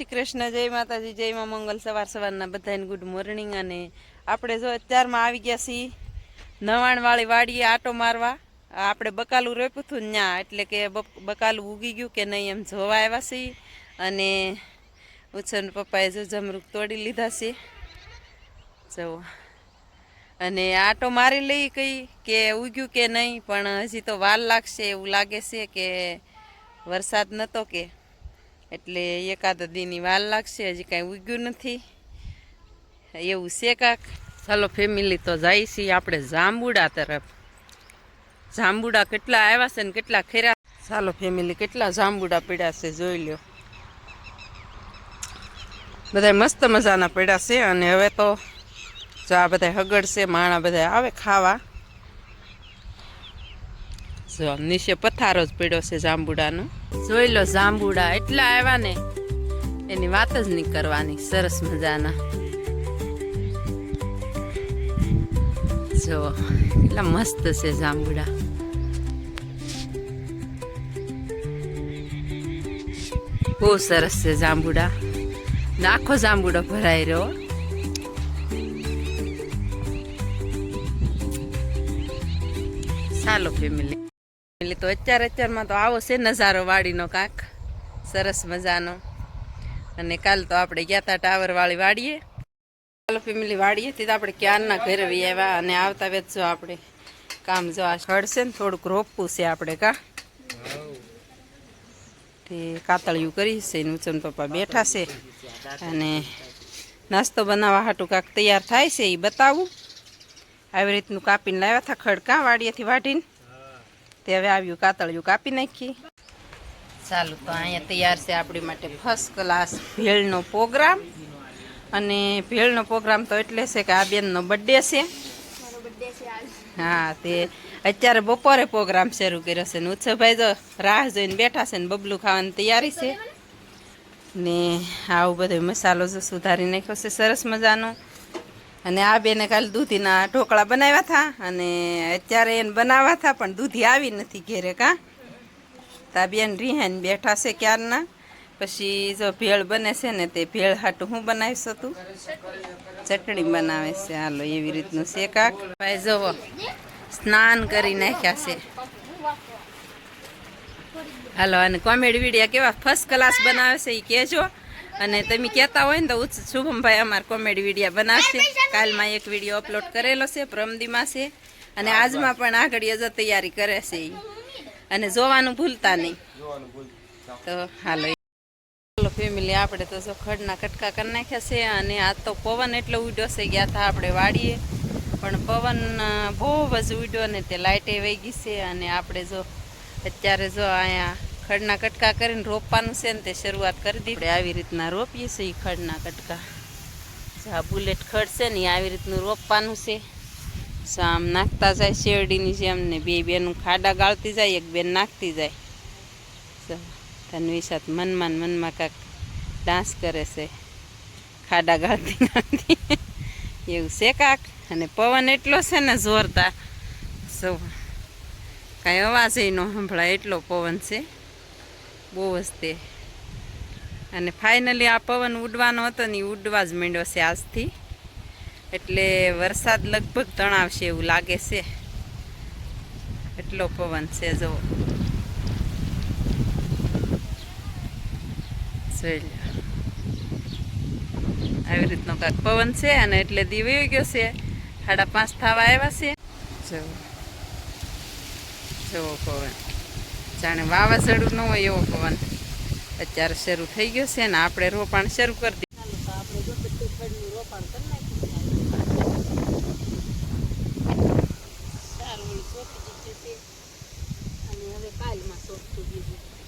શ્રી કૃષ્ણ, જય માતાજી, જય માં મંગલ, સવાર સવારના બધાને ગુડ મોર્નિંગ અને આપણે જો અત્યારમાં આવી ગયા છીએ નવાણવાળી વાડીએ આટો મારવા. આપણે બકાલું રોપ્યું હતું ને એટલે કે બક- બકાલું ઉગી ગયું કે નહીં એમ જોવા આવ્યા છીએ. અને ઉછન પપ્પાએ જો જમરૂક તોડી લીધા છે. જો. અને આટો મારી લઈ કઈ કે ઉગ્યું કે નહીં, પણ હજી તો વાર લાગશે એવું લાગે છે કે વરસાદ નહોતો કે. એટલે એકાદ દીની વાર લાગશે, હજી કાંઈ ઉગ્યું નથી. એવું છે કાક. ચાલો ફેમિલી તો જાય છીએ આપણે જાંબુડા તરફ. જાંબુડા કેટલા આવ્યા છે ને કેટલા ખેરા ચાલો ફેમિલી કેટલા જાંબુડા પડ્યા છે જોઈ લ્યો. બધા મસ્ત મજાના પડ્યા છે અને હવે તો જો આ બધા હગડ છે માણા બધા આવે ખાવા. જો, નીચે પથારો જ પડ્યો છે જાંબુડાનો. જોઈ લો, જાંબુડા એટલા આવ્યા ને, એની વાત જ નહીં કરવાની, સરસ મજાના. જો એટલા મસ્ત છે જાંબુડા. બહુ સરસ છે જાંબુડા. ને આખો જાંબુડો ભરાઈ રહ્યો. ચાલો ફેમિલી તો અત્યારે અત્યારમાં તો આવો છે નજારો વાડીનો કાંક. સરસ મજાનો. અને કાલ તો આપણે ગયા હતા ટાવર વાળી વાડીએ. ચાલો ફેમિલી વાડીએ તે આપણે ક્યારના ઘરે આવ્યા અને આવતા વેત આપણે. કામ જો આ છે ને થોડુંક રોપવું છે આપણે કા. તે કાતળિયું કરી છે ઉચન પપ્પા બેઠા છે. અને નાસ્તો બનાવવા હાટું કાંક તૈયાર થાય છે, એ બતાવું. આવી રીતનું કાપીને લાવ્યા હતા ખડકા વાડીએથી વાઢીને. તે હવે આવ્યું, કાતળિયું કાપી નાખી. ચાલો, તો અહીંયા તૈયાર છે આપણી માટે ફર્સ્ટ ક્લાસ ભેળનો પ્રોગ્રામ અને ભેળનો પ્રોગ્રામ તો એટલે છે કે આ બેનનો બર્થડે છે. હા, તે અત્યારે બપોરે પ્રોગ્રામ શરૂ કર્યો છે. ને ઉત્સવભાઈ જો રાહ જોઈને બેઠા છે ને બબલું ખાવાની તૈયારી છે. ને આવું બધો મસાલો જો સુધારી નાખ્યો છે. સરસ મજાનો. અને આ બેને કાલે દૂધીના ઢોકળા બનાવ્યા હતા અને અત્યારે એને બનાવ્યા હતા પણ દૂધી આવી નથી ઘેરે કાં. તા બેન રિહાઈને બેઠા છે ક્યારના. પછી જો ભેળ બને છે ને તે ભેળ હાટું હું બનાવીશ તું ચટણી બનાવે છે, હાલો, એવી રીતનું છે કાક. ભાઈ જુઓ સ્નાન કરી નાખ્યા છે. હાલો, અને કોમેડી વિડીયા કેવા ફર્સ્ટ ક્લાસ બનાવે છે એ કહેજો અને તમે કહેતા હોય ને તો ઉચ્ચ શુભમભાઈ અમાર કોમેડી વીડિયો બનાવશે. કાલમાં એક વીડિયો અપલોડ કરેલો છે પ્રમદીમાં છે. અને આજમાં પણ આગળ જ તૈયારી કરે છે. અને જોવાનું ભૂલતા નહીં. તો હાલો ચાલો ફેમિલી આપણે તો જો ખડના કટકા કરી નાખ્યા છે અને આ તો પવન એટલો ઉડ્યો છે ગયા હતા આપણે વાડીએ. પણ પવન બહુ જ ઉડ્યો ને તે લાઇટે વહી ગઈ છે અને આપણે જો અત્યારે જો અહીંયા ખડના કટકા કરીને રોપવાનું છે ને તે શરૂઆત કરી દીધી. આવી રીતના રોપીએ છીએ ખડના કટકા. આ બુલેટ ખડ છે ને એ આવી રીતનું રોપવાનું છે. આમ નાખતા જાય શેરડીની જેમ ને બે બેનું ખાડા ગાળતી જાય, એક બેન નાખતી જાય. તન્વી સાથે મનમાં મનમાં કાંક ડાન્સ કરે છે. ખાડા ગાળતી નાખતી એવું છે કાક? અને પવન એટલો છે ને જોરદાર. સૌ કાંઈ અવાજ ન સંભળાય, એટલો પવન છે. બહુ જ તે. અને ફાઇનલી આ પવન ઉડવાનો હતો ને ઉડવા જ માંડ્યો છે આજથી. એટલે વરસાદ લગભગ તણાવશે એવું લાગે છે. એટલો પવન છે જો. આવી રીતનો કાંક પવન છે અને એટલે દી વયો ગયો છે. સાડા પાંચ થવા આવ્યા છે. જો. જવો પવન. જાણે વાવાઝોડું ન હોય એવો પવન. અત્યારે શરૂ થઈ ગયો છે ને આપણે રોપાણ શરૂ કરી દીધું હવે કાલમાં સોફતું દીધું